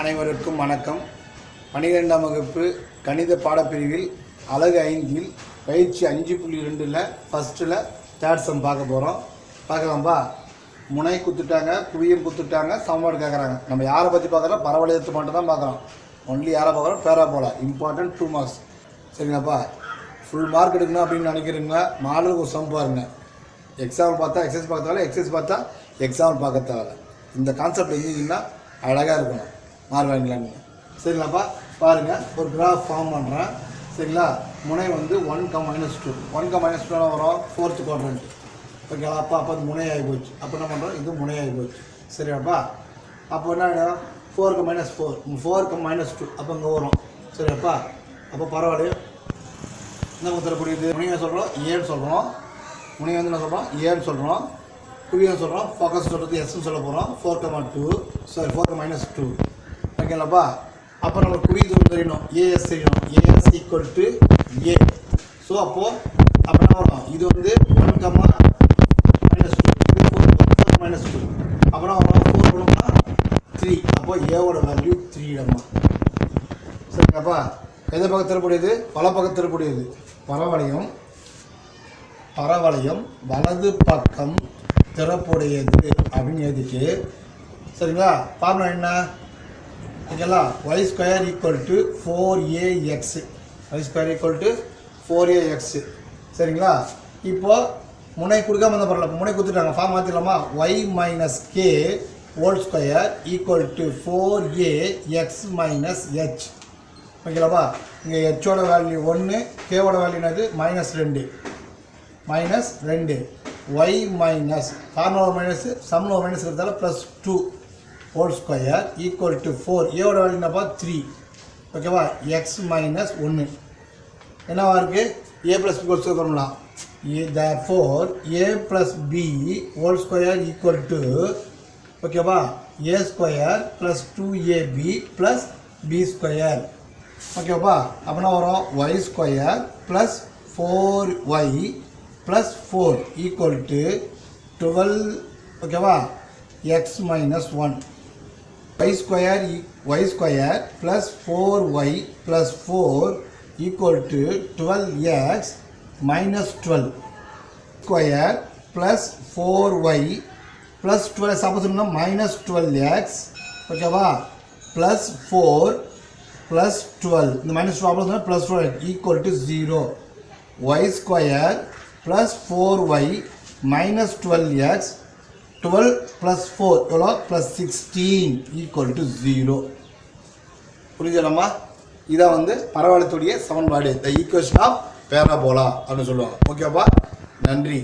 அனைவருக்கும் வணக்கம். பனிரெண்டாம் வகுப்பு கணித பாடப்பிரிவில் அழகு ஐந்தில் பயிற்சி அஞ்சு புள்ளி ரெண்டில் ஃபஸ்ட்டில் தேர்ட் சம் பார்க்க போகிறோம் பார்க்கலாம்பா? முனை குத்துட்டாங்க குவியம் குத்துட்டாங்க சமன்பாடு கேட்குறாங்க நம்ம யாரை பற்றி பார்க்குறோம்? பரவலையத்து மட்டும் தான் பார்க்குறோம். ஒன்லி யாரை பார்க்குறோம்? பேரா போல இம்பார்ட்டன்ட் டூ மார்க்ஸ் சரிங்களாப்பா? ஃபுல் மார்க் எடுக்கணும் அப்படின்னு நினைக்கிறீங்க மாடலுக்கு ஒரு சம் பாருங்க. எக்ஸாம்பிள் பார்த்தா எக்ஸசைஸ் பார்க்க தேவையில்ல எக்ஸசைஸ் பார்த்தா எக்ஸாம்பிள் பார்க்க தேவையில்ல இந்த கான்செப்ட் இருந்தீங்கன்னா அழகாக இருக்கணும். மார்க் வாங்கிக்கலாங்க சரிங்களாப்பா? பாருங்கள் ஒரு கிராஃப் ஃபார்ம் பண்ணுறேன் சரிங்களா? முனை வந்து one comma minus two one comma minus two வரும் ஃபோர்த்து குவாட்ரண்ட் ஓகேங்களா? அப்பா அப்போ அது முனையாகி போச்சு. அப்போ என்ன பண்ணுறோம் இது முனையாகி போச்சு. சரியாப்பா? அப்போ என்ன ஃபோருக்கு மைனஸ் ஃபோர் ஃபோருக்கு மைனஸ் டூ அப்போ இங்கே வரும். சரியாப்பா? அப்போ பரவாயில்ல என்ன புரியுது? முனையை சொல்கிறோம் ஏன்னு சொல்கிறோம் முனையை வந்து என்ன சொல்கிறோம் ஏன்னு சொல்கிறோம் குவியம் சொல்கிறோம் ஃபோக்கஸ் சொல்கிறது எஸ்ன்னு சொல்ல போகிறோம் four comma two sorry four minus two ஓகேங்களப்பா அப்போ நம்மளுக்கு குவி தெரியணும். ஏஎஸ் தெரியணும் AS equal to A so அப்போது அப்போ என்ன வரும்? இது வந்து ஒன் கம்மா மைனஸ் டூ இது ஃபோர் ஃபோர் மைனஸ் டூ அப்புறம் வரும்? ஃபோர் பண்ணோம்னா த்ரீ அப்போ ஏவோட வேல்யூ த்ரீ இடமா சரிங்கப்பா எந்த பக்கம் திருப்பக்கூடியது பல பக்கம் திருப்பக்கூடியது பரவளையம் பரவளையம் வலது பக்கம் திறப்புடையது அப்படின்னு எழுதிட்டு சரிங்களா? ஃபார்முலா என்ன? ஓகேங்களா y square equal to four a x y square equal to four a x சரிங்களா? இப்போது முனை கொடுக்காம இருந்தால் பரவாயில்ல. முனை கொடுத்துட்டாங்க. Form மாற்றிடலாமா y minus k whole square equal to four a x minus h ஓகேலாப்பா இங்கே ஹெச்சோட வேல்யூ ஒன்று கேவோட வேல்யூ என்னது? மைனஸ் ரெண்டு. மைனஸ் ரெண்டு. ஒய் மைனஸ் ஃபார்முலா மைனஸ் சம்ல மைனஸ் இருக்கிறதால plus two whole square equal to four ஏவோட வேல்யூ என்னப்பா த்ரீ ஓகேவா எக்ஸ் மைனஸ் ஒன்று என்னவா இருக்கு? ஏ ப்ளஸ் பி ஹோல் பண்ணலாம் a the four a plus b whole square equal to ஓகேவா a square plus two a b plus b square ஓகேப்பா அப்படின்னா வரும்? Y square plus four y plus four equal to twelve ஓகேவா x minus one y square e- y square plus 4y plus 4 equal to 12x minus 12 square plus 4y plus 12 suppose சொன்னா minus 12x ஓகேவா plus 4 plus 12 இந்த minus 12 சொன்னா plus 12 equal to 0 y square plus 4y minus 12x twelve plus four எவ்வளோ plus sixteen equal to zero புரிஞ்சலம்மா இதான் வந்து பரவாயில்லத்துடைய சமன்பாடு the equation of parabola அப்படின்னு சொல்லுவாங்க. ஓகேப்பா நன்றி.